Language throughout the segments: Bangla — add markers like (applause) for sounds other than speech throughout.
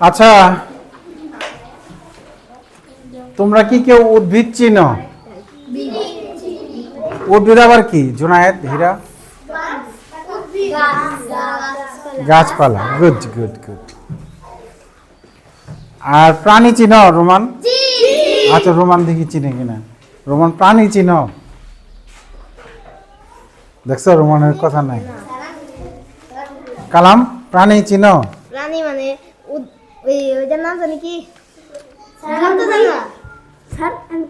আচ্ছা তোমরা কি কেউ উদ্ভিদ চিনো? উদ্ভিদ আবার কি? জোনায়েত হীরা? গাছপালা গুড গুড গুড আর প্রাণী চিনো, রোমান? আচ্ছা রোমান দেখি চিনে কিনা। রোমান, প্রাণী চিনো? দেখছ, রোমানের কথা নাই। কালাম, প্রাণী চিনো? প্রাণী মানে ওই ওইটার নাম জানি কি জন্তু জানোয়ার স্যার আমি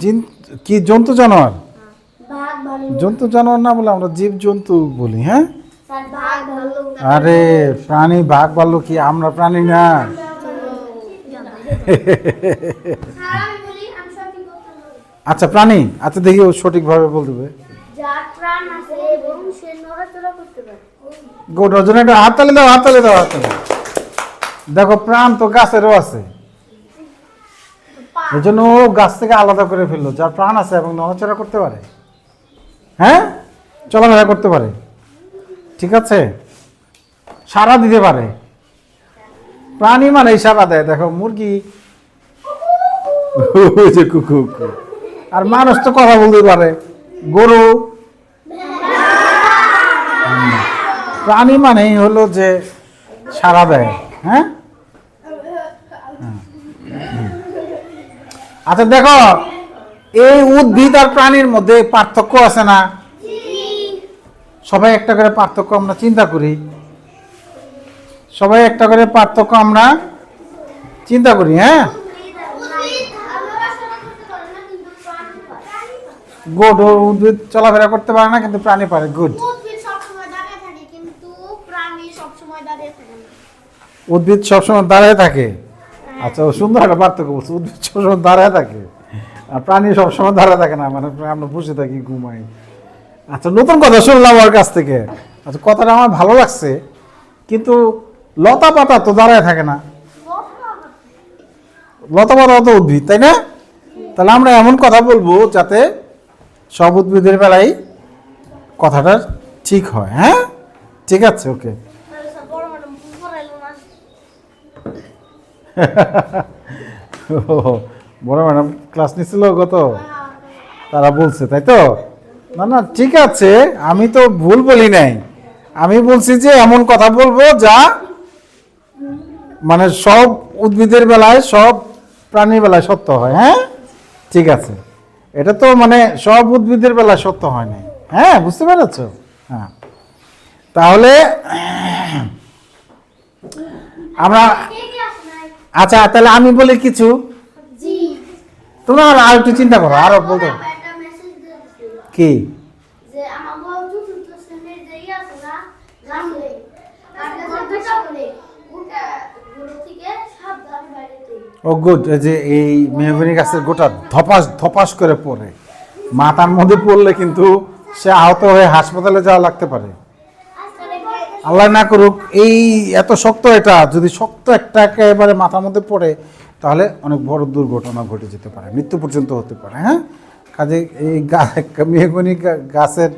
জিন- কি জন্তু জানোয়ার জন্তু জানোয়ার না বলে আমরা জীব জন্তু বলি হ্যাঁ আরে প্রাণী বাঘ বলল কি আমরা প্রাণী না আমি বলি আমি সঠিক কথা বলি আচ্ছা প্রাণী আচ্ছা দেখি ও সঠিকভাবে বলতে পারে গোট ওজন একটা হাততালি দাও হাততালি দাও হাততালি দেখো প্রাণ তো গাছেরও আছে। এই জন্য ও গাছ থেকে আলাদা করে ফেলল যার প্রাণ আছে এবং নড়াচড়া করতে পারে। হ্যাঁ? চলাফেরা করতে পারে। ঠিক আছে? সারা দিতে পারে। প্রাণী মানে সারা দেয়। দেখো মুরগি। যে কুকু। আর মানুষ তো কথা বলতে পারে। গরু। (laughs) প্রাণী মানেই হলো যে সারা দেয়। হ্যাঁ? আচ্ছা দেখো এই উদ্ভিদ আর প্রাণীর মধ্যে পার্থক্য আছে না? সবাই একটা করে পার্থক্য আমরা চিন্তা করি। সবাই একটা করে পার্থক্য আমরা চিন্তা করি হ্যাঁ? গুড উদ্ভিদ চলাফেরা করতে পারে না কিন্তু প্রাণী পারে গুড উদ্ভিদ সবসময় দাঁড়িয়ে থাকে। আচ্ছা সুন্দর একটা পার্থক্য বলছে, উদ্ভিদ সবসময় দাঁড়ায় থাকে। আর প্রাণী সবসময় দাঁড়ায় থাকে না মানে আমরা বসে থাকি, ঘুমাই। আচ্ছা নতুন কথা শুনলাম ওর কাছ থেকে। আচ্ছা কথাটা আমার ভালো লাগছে, কিন্তু লতা পাতা তো দাঁড়ায় থাকে না। লতা পাতা তো উদ্ভিদ, তাই না? তাহলে আমরা এমন কথা বলব যাতে সব উদ্ভিদের বেলায় কথাটা ঠিক হয় হ্যাঁ? ঠিক আছে, ওকে তাহলে স্যার বড় ম্যাডাম পড়াইলো না ও, (laughs) বড় ম্যাডাম ক্লাস নিছিল গত তারা বলছে, তাই তো? না না, ঠিক আছে, আমি তো ভুল বলি নাই। আমি বলছি যে, এমন কথা বলব যা মানে সব উদ্ভিদের বেলায়, সব প্রাণীর বেলায় সত্য হয় হ্যাঁ? ঠিক আছে। এটা তো মানে সব উদ্ভিদের বেলায় সত্য হয় নাই। হ্যাঁ বুঝতে পেরেছ? হ্যাঁ। তাহলে, আমরা আচ্ছা তাহলে আমি বলি কিছু? তোমরা আর একটু চিন্তা করো আরও বলতে কি? ইয়ে ও গুড যে এই মেহগনি গাছের গোটা ধপাস ধপাস করে পড়ে। মাথার মধ্যে পড়লে কিন্তু সে আহত হয়ে হাসপাতালে যাওয়া লাগতে পারে। আল্লাহ না করুক, এই এত শক্ত এটা, যদি শক্ত একটা একেবারে মাথার মধ্যে পড়ে, তাহলে অনেক বড় দুর্ঘটনা ঘটে যেতে পারে, মৃত্যু পর্যন্ত হতে পারে হ্যাঁ? কাজে এই মেহগনি গাছের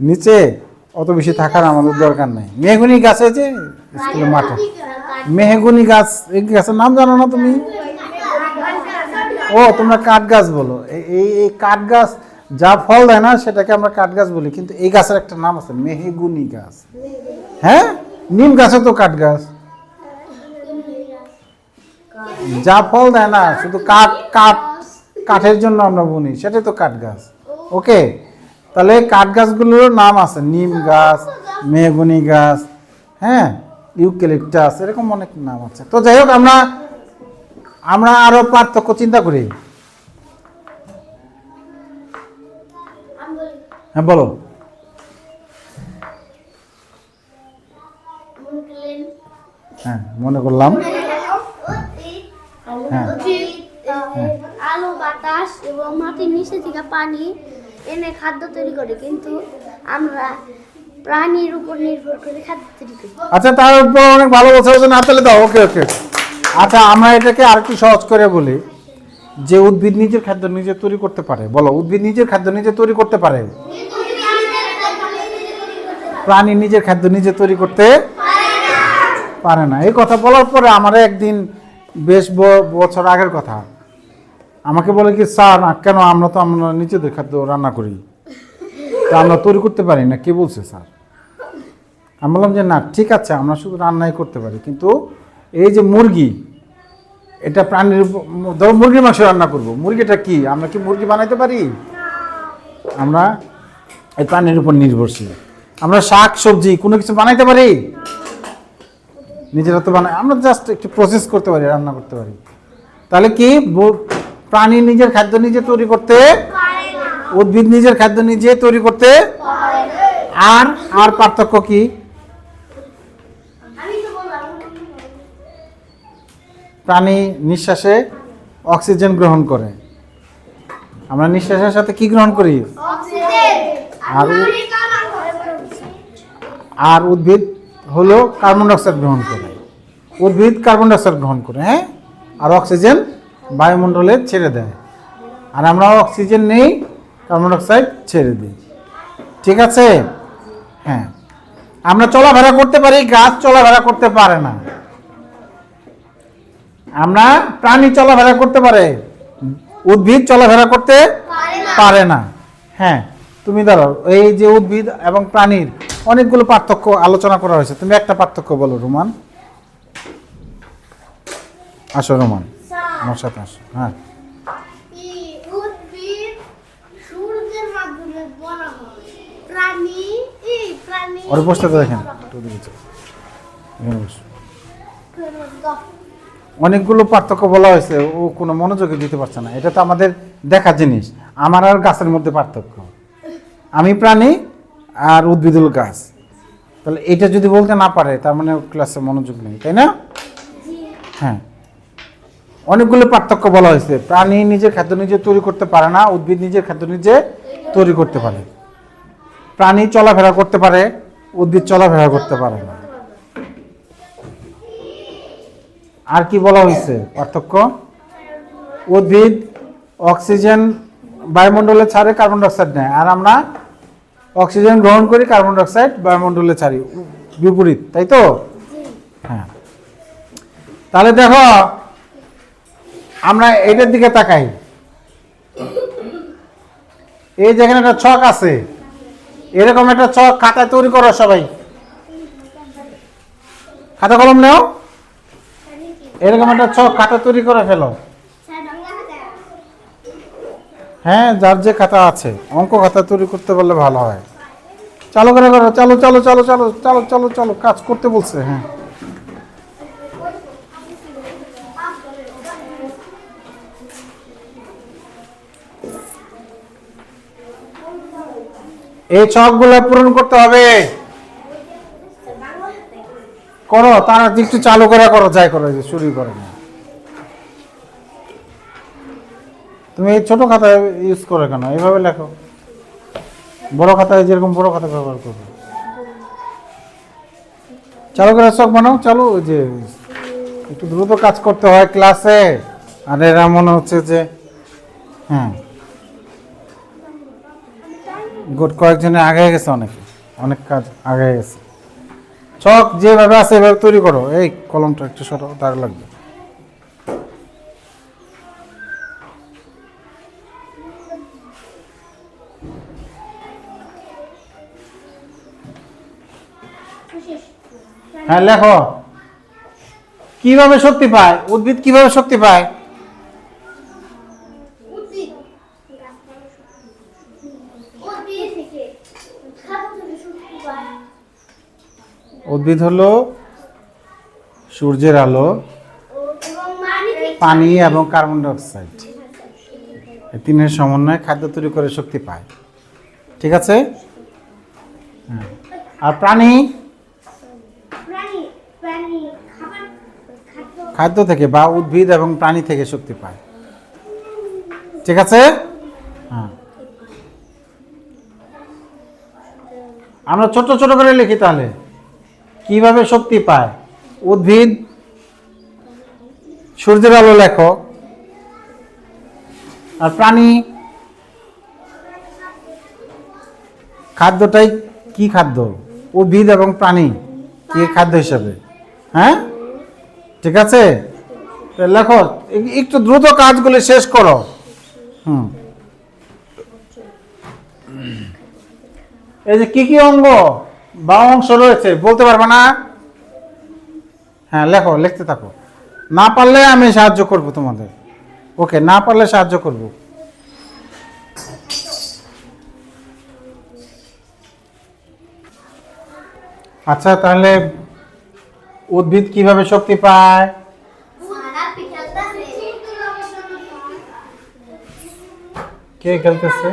নিচে অত বেশি থাকার আমাদের দরকার নেই। মেহগনি গাছে যে, স্কুলের মাঠে। মেহগুনি গাছ, এই গাছের নাম জানো না তুমি? ও, তোমরা কাঠ গাছ বলো। এই এই- এই কাঠ গাছ যা ফল দেয় না, সেটাকে আমরা কাঠ গাছ বলি, কিন্তু এই গাছের একটা নাম আছে, মেহেগুনি গাছ। হ্যাঁ? নিম গাছও তো কাঠ গাছ যা ফল দেয় না, শুধু কাঠ কাঠ, কাঠের জন্য আমরা বুনি, সেটাই তো কাঠ গাছ ওকে? তাহলে কাঠ গাছগুলোর নাম আছে, নিম গাছ, মেহগুনি গাছ হ্যাঁ? ইউক্যালিপটাস, এরকম অনেক নাম আছে। তো যাই হোক, আমরা আমরা আরও পার্থক্য চিন্তা করি। হ্যাঁ বলো। হ্যাঁ মনে করলাম। হ্যাঁ। আলো বাতাস এবং মাটির নিচে থেকে পানি এনে খাদ্য তৈরি করে কিন্তু আমরা প্রাণীর উপর নির্ভর করে খাদ্য তৈরি করি। আচ্ছা তার উপর অনেক ভালো বলছে ওজন হাতালে দাও ওকে ওকে। আচ্ছা আমরা এটাকে আরেকটু সহজ করে বলি। যে উদ্ভিদ নিজের খাদ্য নিজে তৈরি করতে পারে বলো উদ্ভিদ নিজের খাদ্য নিজে তৈরি করতে পারে? প্রাণী নিজের খাদ্য নিজে তৈরি করতে পারে না। এই কথা বলার পরে আমার একদিন বেশ বছর আগের কথা। আমাকে বলে কি স্যার না, কেন আমরা তো আমরা নিজেদের খাদ্য রান্না করি? তা আমরা তৈরি করতে পারি না। কে বলছে স্যার? আমি বললাম যে না ঠিক আছে আমরা শুধু রান্নাই করতে পারি। কিন্তু এই যে মুরগি এটা প্রাণীর ধরো মুরগির মাংস রান্না করব। মুরগিটা কি? আমরা কি মুরগি বানাইতে পারি? আমরা এই প্রাণীর উপর নির্ভরশীল। আমরা শাক সবজি কোনো কিছু বানাইতে পারি? নিজেরা তো বানাই আমরা জাস্ট একটু প্রসেস করতে পারি রান্না করতে পারি। তাহলে কি? প্রাণী নিজের খাদ্য নিজে তৈরি করতে উদ্ভিদ নিজের খাদ্য নিজে তৈরি করতে আর আর পার্থক্য কি আমি তো বললাম প্রাণী নিঃশ্বাসে অক্সিজেন গ্রহণ করে। আমরা নিঃশ্বাসের সাথে কি গ্রহণ করি? আর আর উদ্ভিদ হলো কার্বন ডাইঅক্সাইড গ্রহণ করে। উদ্ভিদ কার্বন ডাইঅক্সাইড গ্রহণ করে হ্যাঁ? আর অক্সিজেন বায়ুমণ্ডলে ছেড়ে দেয়। আর আমরা অক্সিজেন নেই কার্বন ডাইঅক্সাইড ছেড়ে দিই। ঠিক আছে? হ্যাঁ। আমরা চলাফেরা করতে পারি গাছ চলাফেরা করতে পারে না। আমরা প্রাণী চলাফেরা করতে পারে। উদ্ভিদ চলাফেরা করতে পারে না। হ্যাঁ তুমি ধরো এই যে উদ্ভিদ এবং প্রাণীর অনেকগুলো পার্থক্য আলোচনা করা হয়েছে। তুমি একটা পার্থক্য বলো রোমান। আসো রোমান। আমার সাথে আসো হ্যাঁ। ওর বসতে দেখেন অনেকগুলো পার্থক্য বলা হয়েছে, ও কোনো মনোযোগী দিতে পারছে না। এটা তো আমাদের দেখা জিনিস। আমার আর গাছের মধ্যে পার্থক্য। আমি প্রাণী আর উদ্ভিদ হলো গাছ। তাহলে এটা যদি বলতে না পারে, তার মানে ক্লাসে মনোযোগ নেই, তাই না? হ্যাঁ। অনেকগুলো পার্থক্য বলা হয়েছে। প্রাণী নিজের খাদ্য নিজে তৈরি করতে পারে না, উদ্ভিদ নিজের খাদ্য নিজে তৈরি করতে পারে। প্রাণী চলাফেরা করতে পারে, উদ্ভিদ চলাফেরা করতে পারে না। আর কি বলা হয়েছে? পার্থক্য? উদ্ভিদ, অক্সিজেন, বায়ুমণ্ডলে ছাড়ে কার্বন ডাইঅক্সাইড নেয়। আর আমরা অক্সিজেন গ্রহণ করি, কার্বন ডাইঅক্সাইড বায়ুমণ্ডলে ছাড়ি। বিপরীত, তাই তো? হ্যাঁ। তাহলে দেখো, আমরা এটার দিকে তাকাই। এই যেখানে একটা ছক আছে, এরকম একটা ছক খাতায় তৈরি করো সবাই। খাতা কলম নেও। এরকম একটা ছক খাতা তৈরি করে ফেলো। হ্যাঁ যার যে খাতা আছে, অঙ্ক খাতা তৈরি করতে পারলে ভালো হয়। চালু করে করো, চালো চালো চালো চালো চালো চালো চালো, কাজ করতে বলছে হ্যাঁ। এই ছকগুলো পূরণ করতে হবে। করো, তারা একটু চালু করে করো, যাই করো যে শুরু করো না তুমি এই ছোট খাতা ইউজ করো কেন? এইভাবে লেখো। বড় খাতায় যেরকম বড় খাতা ব্যবহার করবে। চালু করে চোখ বানাও, চালু যে একটু দ্রুত কাজ করতে হয় ক্লাসে। আর এরা মনে হচ্ছে যে হ্যাঁ। গুড, কয়েকজনে আগে গেছে অনেকে। অনেক কাজ আগে গেছে। চক যেভাবে আছে, এভাবে তৈরি করো। এই কলমটা একটু সরো দাগ লাগবে। হ্যাঁ লেখো। কীভাবে শক্তি পায়? উদ্ভিদ কীভাবে শক্তি পায় উদ্ভিদ উদ্ভিদ থেকে খাদ্য থেকে শক্তি পায় উদ্ভিদ হলো সূর্যের আলো, পানি এবং কার্বন ডাইঅক্সাইড। এই তিনের সমন্বয়ে খাদ্য তৈরি করে শক্তি পায়। ঠিক আছে? হ্যাঁ। আর প্রাণী? খাদ্য থেকে বা উদ্ভিদ এবং প্রাণী থেকে শক্তি পায়। ঠিক আছে? হ্যাঁ। আমরা ছোট ছোট করে লিখি তাহলে। কীভাবে শক্তি পায়? উদ্ভিদ, সূর্যের আলো লেখো। আর প্রাণী? খাদ্যটাই কি খাদ্য? উদ্ভিদ এবং প্রাণী, কি খাদ্য হিসাবে? হ্যাঁ? ঠিক আছে? লেখো একটু দ্রুত কাজগুলি শেষ করো। হুম। এই যে কি কি অঙ্গ? বা অংশ রয়েছে বলতে পারবে না? হ্যাঁ লেখো লিখতে থাকো। না পারলে আমি সাহায্য করব তোমাদের। ওকে না পারলে সাহায্য করব। আচ্ছা তাহলে উদ্ভিদ কীভাবে শক্তি পায়? কে খেলতেছে?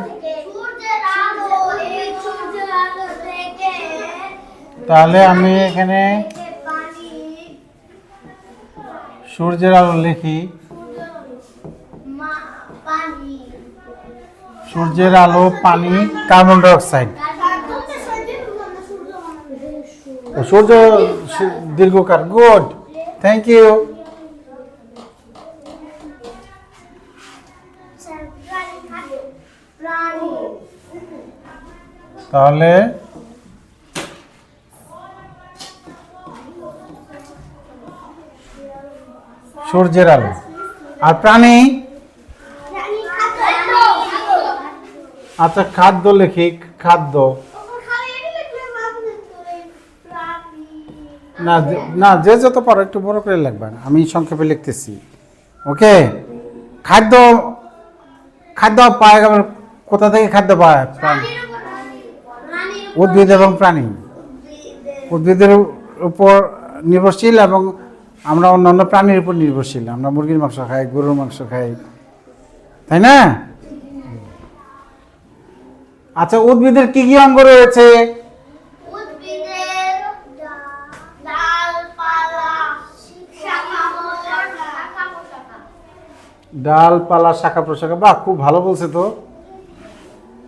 তাহলে আমি এখানে সূর্যের আলো লিখি। সূর্যের আলো, পানি, কার্বন ডাইঅক্সাইড। সূর্য দীর্ঘকার, গুড থ্যাংক ইউ তাহলে সূর্যের আলো। আর প্রাণী? আচ্ছা খাদ্য লিখি, খাদ্য। না না, যে যত পারো একটু বড় করে লিখবেন আমি সংক্ষেপে লিখতেছি। ওকে? খাদ্য খাদ্য পায় কোথা থেকে খাদ্য পায়? প্রাণী। উদ্ভিদ এবং প্রাণী। উদ্ভিদের উপর নির্ভরশীল এবং আমরা অন্যান্য প্রাণীর উপর নির্ভরশীল আমরা মুরগির মাংস খাই গরুর মাংস খাই তাই না? আচ্ছা উদ্ভিদের কি কি অঙ্গ রয়েছে? উদ্ভিদের ডালপালা শাখা প্রশাখা বাহ খুব ভালো বলছে তো।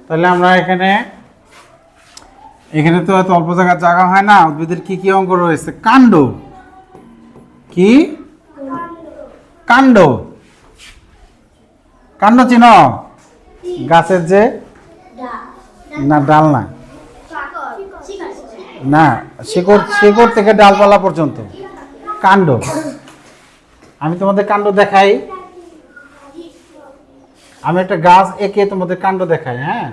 তাহলে আমরা এখানে এখানে তো এত অল্প জায়গার জায়গা হয় না। উদ্ভিদের কি কি অঙ্গ রয়েছে? কাণ্ড। কি? কাণ্ড। কাণ্ড চিন গাছের যে না, ডাল না। না, শিকড় শিকড় থেকে ডালপালা পর্যন্ত। কাণ্ড। আমি তোমাদের কাণ্ড দেখাই। আমি একটা গাছ এঁকে তোমাদের কাণ্ড দেখাই হ্যাঁ?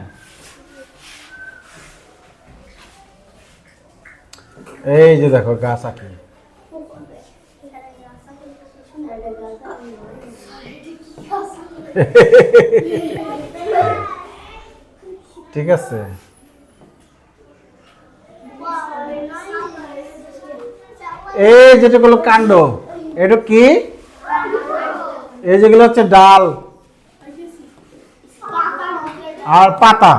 এই যে দেখো, গাছ আঁকি। ঠিক আছে। এই যেটাগুলো কাণ্ড, এটা কি? এই যেগুলো হচ্ছে ডাল আর পাতা।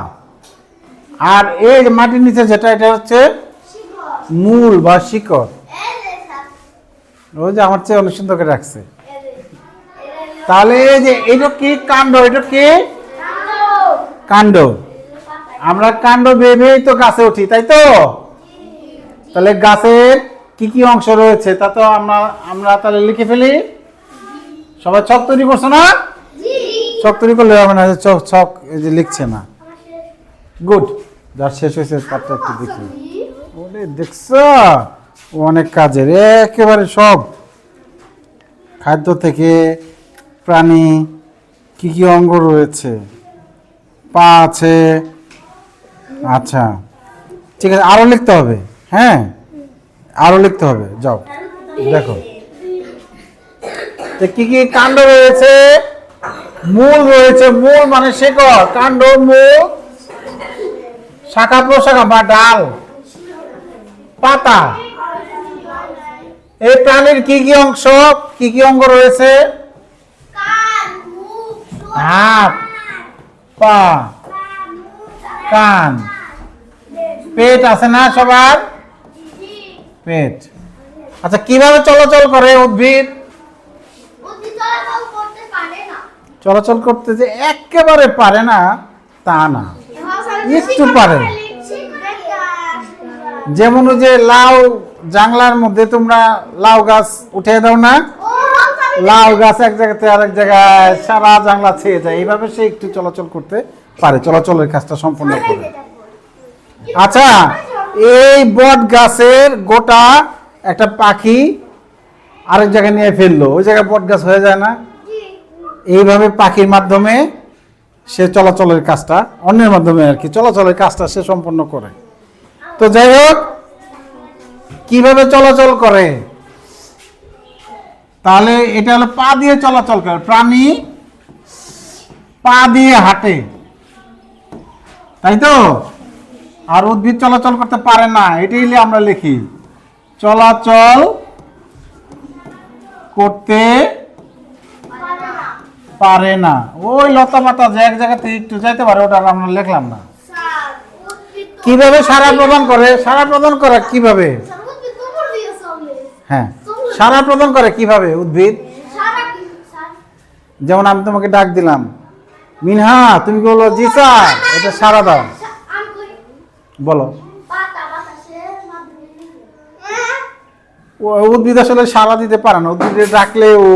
আর এই মাটির নিচে যেটা, এটা হচ্ছে মূল বা শিকড়। ওই যে আমার চেয়ে করে রাখছে। তাহলে যে, এটা কি কাণ্ড? এটা কি? কাণ্ড। আমরা কাণ্ড ভেবেই তো গাছে উঠি, তাই তো? তাহলে গাছের কি কি অংশ রয়েছে তা তো আমরা আমরা তাহলে লিখে ফেলি। সবাই ছক তৈরি করছ না? ছক তৈরি করলে হবে না, ছক ছক এই যে লিখছে না। গুড যার শেষ হয়েছে তারটা একটু দেখি। ওরে দেখছ? ও অনেক কাজের, একেবারে সব। খাদ্য থেকে প্রাণী, কি কি অঙ্গ রয়েছে? পা আছে। আচ্ছা। ঠিক আছে আরও লিখতে হবে। হ্যাঁ? আরও লিখতে হবে। যাও, দেখো। কি কি কাণ্ড রয়েছে? মূল রয়েছে, মূল মানে শেকড়। কাণ্ড, মূল। শাখা প্রশাখা বা ডাল। পাতা। এই প্রাণীর কি কি অংশ, কি কি অঙ্গ রয়েছে? হাত পা, কান। পেট আছে না সবার? পেট। আচ্ছা কীভাবে চলাচল করে উদ্ভিদ? চলাচল করতে যে একেবারে পারে না, তা না। একটু পারে। যেমন যে লাউ জাংলার মধ্যে তোমরা লাউ গাছ উঠে দাও না? লাউ গাছ এক জায়গাতে আরেক জায়গায় সারা জাংলা ছেয়ে যায়। এইভাবে সে একটু চলাচল করতে পারে। চলাচলের কাজটা সম্পূর্ণ করে আচ্ছা এই বট গাছের গোটা একটা পাখি আরেক জায়গায় নিয়ে ফেলল। ওই জায়গায় বট গাছ হয়ে যায় না। এইভাবে পাখির মাধ্যমে সে চলাচলের কাজটা অন্যের মাধ্যমে আর কি চলাচলের কাজটা সে সম্পন্ন করে। তো যাই হোক কীভাবে চলাচল করে? তাহলে এটা হলো পা দিয়ে চলাচল করে। প্রাণী পা দিয়ে হাঁটে। তাই তো? আর উদ্ভিদ চলাচল করতে পারে না এটাই আমরা লিখি। চলাচল করতে পারে না। ওই লতা পাতা যে এক জায়গা থেকে একটু যাইতে পারে ওটা আমরা লিখলাম না। কীভাবে সারা প্রদান করে? সারা প্রদান করে কীভাবে? হ্যাঁ। সারা প্রদান করে কীভাবে উদ্ভিদ? যেমন আমি তোমাকে ডাক দিলাম। মিনহা তুমি বলো জি স্যার এটা সারা দাও। বলো। উদ্ভিদ আসলে সারা দিতে পারে না। উদ্ভিদে ডাকলে ও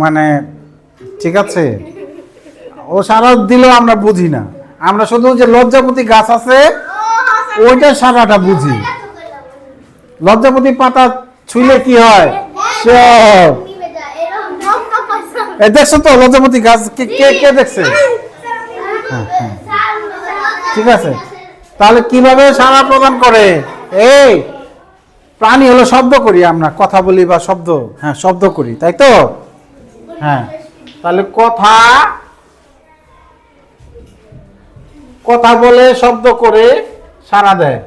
মানে ঠিক আছে। ও সারা দিলেও আমরা বুঝি না। আমরা শুধু যে লজ্জাপতি গাছ আছে ওইটা সারাটা বুঝি। লজ্জাপতি পাতা ছুঁলে কি হয়? সব। দেখছ তো লজ্জাপতি গাছ, কে কে কে দেখছে? ঠিক আছে। তাহলে কীভাবে সারা প্রদান করে? এই, প্রাণী হলো শব্দ করি আমরা, কথা বলি বা শব্দ। হ্যাঁ শব্দ করি, তাই তো? হ্যাঁ। তাহলে কথা কথা বলে, শব্দ করে সারা দেয়।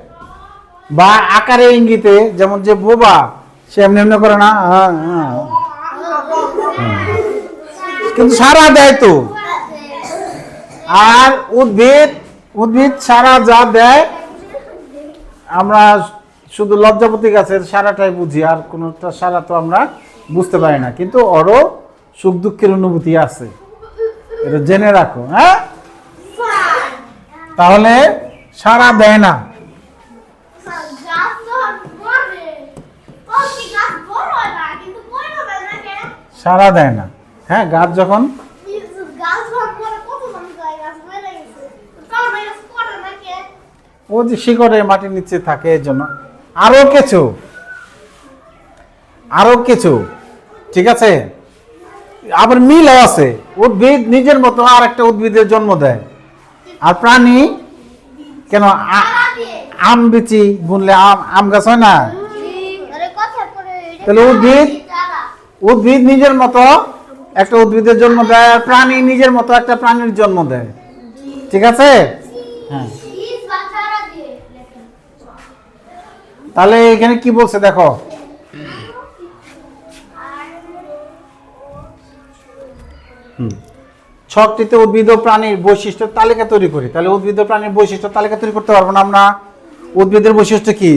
বা আকারে ইঙ্গিতে, যেমন যে বোবা সে এমনি এমনি করে না? হ্যাঁ, হ্যাঁ। কিন্তু সারা দেয় তো। আর উদ্ভিদ উদ্ভিদ সারা যা দেয় আমরা শুধু লজ্জাপতি গাছের সারাটাই বুঝি আর কোনোটা সারা তো আমরা বুঝতে পারি না। কিন্তু ওরও সুখ দুঃখের অনুভূতি আছে। এটা জেনে রাখো হ্যাঁ? তাহলে সারা দেয় না। সারা দেয় না। হ্যাঁ গাছ যখন ও যে শিকড়ে মাটির নিচে থাকে এর জন্য। আরও কিছু। আরও কিছু। ঠিক আছে? আবার মিলও আছে। উদ্ভিদ নিজের মতো আর একটা উদ্ভিদের জন্ম দেয়। আর প্রাণী? কেন? আম বিচি বুনলে আম আম গাছ হয় না? তাহলে উদ্ভিদ উদ্ভিদ নিজের মতো একটা উদ্ভিদের জন্ম দেয় আর প্রাণী নিজের মতো একটা প্রাণীর জন্ম দেয়। ঠিক আছে? হ্যাঁ। তাহলে এখানে কি বলছে দেখো। ছকটিতে উদ্ভিদ ও প্রাণীর বৈশিষ্ট্য তালিকা তৈরি করি। তাহলে উদ্ভিদ ও প্রাণীর বৈশিষ্ট্য তালিকা তৈরি করতে পারব না আমরা। উদ্ভিদের বৈশিষ্ট্য কি?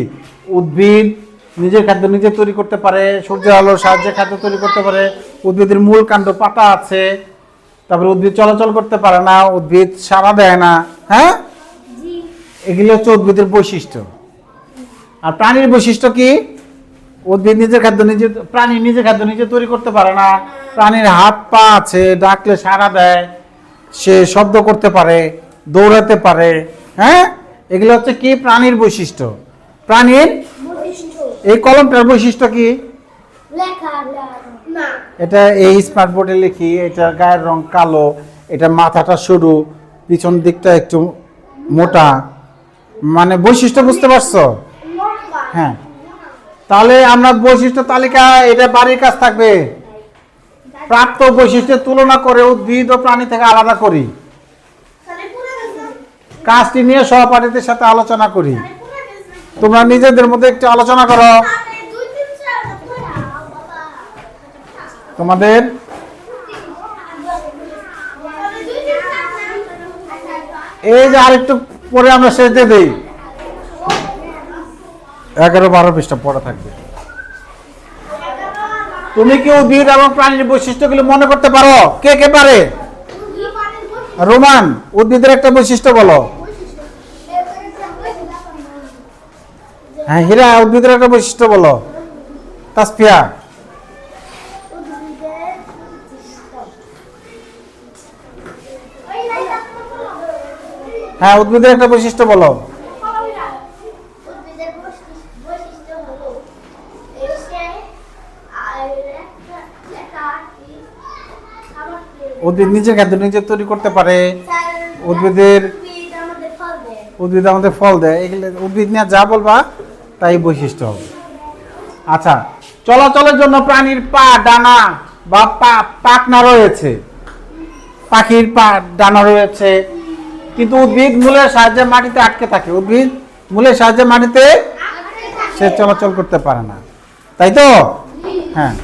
উদ্ভিদ নিজের খাদ্য নিজে তৈরি করতে পারে সূর্যের আলোর সাহায্যে খাদ্য তৈরি করতে পারে উদ্ভিদের মূল কাণ্ড পাতা আছে তারপরে উদ্ভিদ চলাচল করতে পারে না উদ্ভিদ সাড়া দেয় না হ্যাঁ? এগুলি হচ্ছে উদ্ভিদের বৈশিষ্ট্য। আর প্রাণীর বৈশিষ্ট্য কি? উদ্ভিদ নিজের খাদ্য নিজে প্রাণী নিজের খাদ্য নিজে তৈরি করতে পারে না প্রাণীর হাত পা আছে ডাকলে সাড়া দেয় সে শব্দ করতে পারে দৌড়াতে পারে হ্যাঁ? এগুলো হচ্ছে কি? প্রাণীর বৈশিষ্ট্য। প্রাণীর এই কলমটার বৈশিষ্ট্য কি? এটা এই স্মার্ট বোর্ডে লিখি এটার গায়ের রং কালো এটা মাথাটা সরু পিছন দিকটা একটু মোটা। মানে বৈশিষ্ট্য বুঝতে পারছ? হ্যাঁ। তাহলে আমরা বৈশিষ্ট্য তালিকা এটা বাড়ির কাজ থাকবে। প্রাপ্ত বৈশিষ্ট্যের তুলনা করে উদ্ভিদ ও প্রাণী থেকে আলাদা করি। কাজটি নিয়ে সহপাঠীদের সাথে আলোচনা করি। তোমরা নিজেদের মধ্যে একটু আলোচনা করো। পুরো তোমাদের এই যে আরেকটু পরে আমরা শেষ দিয়ে দিই। এগারো বারো পৃষ্ঠা পড়া থাকবে। তুমি কি উদ্ভিদ এবং প্রাণীর বৈশিষ্ট্যগুলো মনে করতে পারো? কে কে পারে? রোমান, উদ্ভিদের একটা বৈশিষ্ট্য বলো। হ্যাঁ হীরা উদ্ভিদের একটা বৈশিষ্ট্য বলো। তাসপিয়া হ্যাঁ উদ্ভিদের একটা বৈশিষ্ট্য বলো। উদ্ভিদ নিজের খাদ্য নিজে তৈরি করতে পারে। উদ্ভিদের উদ্ভিদ আমাদের ফল দেয়। এগুলো উদ্ভিদ নিয়ে যা বলবা তাই বৈশিষ্ট্য হবে। আচ্ছা চলাচলের জন্য প্রাণীর পা ডানা বা পা পাখনা রয়েছে। পাখির পা ডানা রয়েছে। কিন্তু উদ্ভিদ মূলের সাহায্যে মাটিতে আটকে থাকে। উদ্ভিদ মূলের সাহায্যে মাটিতে সে চলাচল করতে পারে না। তাই তো? হ্যাঁ।